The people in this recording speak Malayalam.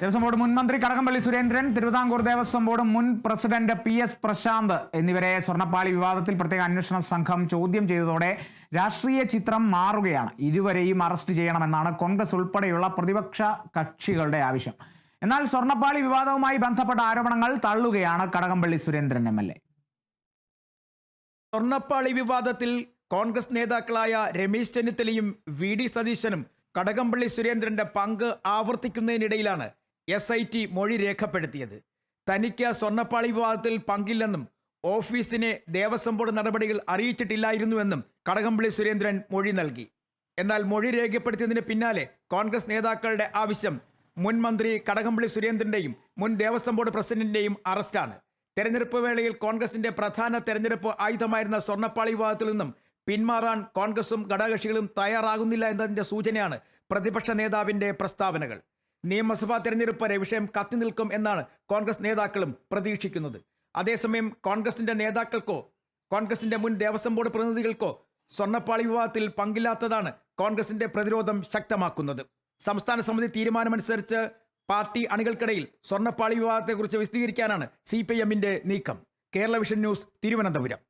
ദേവസ്വം ബോർഡ് മുൻ മന്ത്രി കടകംപള്ളി സുരേന്ദ്രൻ തിരുവിതാംകൂർ ദേവസ്വം ബോർഡ് മുൻ പ്രസിഡന്റ് പി എസ് പ്രശാന്ത് എന്നിവരെ സ്വർണപ്പാളി വിവാദത്തിൽ പ്രത്യേക അന്വേഷണ സംഘം ചോദ്യം ചെയ്തതോടെ രാഷ്ട്രീയ ചിത്രം മാറുകയാണ്. ഇരുവരെയും അറസ്റ്റ് ചെയ്യണമെന്നാണ് കോൺഗ്രസ് ഉൾപ്പെടെയുള്ള പ്രതിപക്ഷ കക്ഷികളുടെ ആവശ്യം. എന്നാൽ സ്വർണപ്പാളി വിവാദവുമായി ബന്ധപ്പെട്ട ആരോപണങ്ങൾ തള്ളുകയാണ് Kadakampally Surendran M L A. സ്വർണപ്പാളി വിവാദത്തിൽ കോൺഗ്രസ് നേതാക്കളായ രമേശ് ചെന്നിത്തലയും വി ഡി സതീശനും കടകംപള്ളി സുരേന്ദ്രന്റെ പങ്ക് ആവർത്തിക്കുന്നതിനിടയിലാണ് എസ് ഐ ടി മൊഴി രേഖപ്പെടുത്തിയത്. തനിക്ക് സ്വർണപ്പാളി വിവാദത്തിൽ പങ്കില്ലെന്നും ഓഫീസിനെ ദേവസ്വം ബോർഡ് നടപടികൾ അറിയിച്ചിട്ടില്ലായിരുന്നുവെന്നും കടകംപള്ളി സുരേന്ദ്രൻ മൊഴി നൽകി. എന്നാൽ മൊഴി രേഖപ്പെടുത്തിയതിന് പിന്നാലെ കോൺഗ്രസ് നേതാക്കളുടെ ആവശ്യം മുൻ മന്ത്രി കടകംപള്ളി സുരേന്ദ്രന്റെയും മുൻ ദേവസ്വം ബോർഡ് പ്രസിഡന്റിന്റെയും അറസ്റ്റാണ്. തെരഞ്ഞെടുപ്പ് വേളയിൽ കോൺഗ്രസിന്റെ പ്രധാന തെരഞ്ഞെടുപ്പ് ആയുധമായിരുന്ന സ്വർണപ്പാളി വിവാദത്തിൽ നിന്നും പിന്മാറാൻ കോൺഗ്രസും ഘടകകക്ഷികളും തയ്യാറാകുന്നില്ല എന്നതിന്റെ സൂചനയാണ് പ്രതിപക്ഷ നേതാവിന്റെ പ്രസ്താവനകൾ. നിയമസഭാ തെരഞ്ഞെടുപ്പ് വരെ വിഷയം കത്തി നിൽക്കും എന്നാണ് കോൺഗ്രസ് നേതാക്കളും പ്രതീക്ഷിക്കുന്നത്. അതേസമയം കോൺഗ്രസിന്റെ നേതാക്കൾക്കോ കോൺഗ്രസിന്റെ മുൻ ദേവസ്വം ബോർഡ് പ്രതിനിധികൾക്കോ സ്വർണപ്പാളി വിവാദത്തിൽ പങ്കില്ലാത്തതാണ് കോൺഗ്രസിന്റെ പ്രതിരോധം ശക്തമാക്കുന്നത്. സംസ്ഥാന സമിതി തീരുമാനമനുസരിച്ച് പാർട്ടി അണികൾക്കിടയിൽ സ്വർണപ്പാളി വിവാദത്തെക്കുറിച്ച് വിശദീകരിക്കാനാണ് സി പി എമ്മിന്റെ നീക്കം. Kerala vision news Thiruvananthapuram.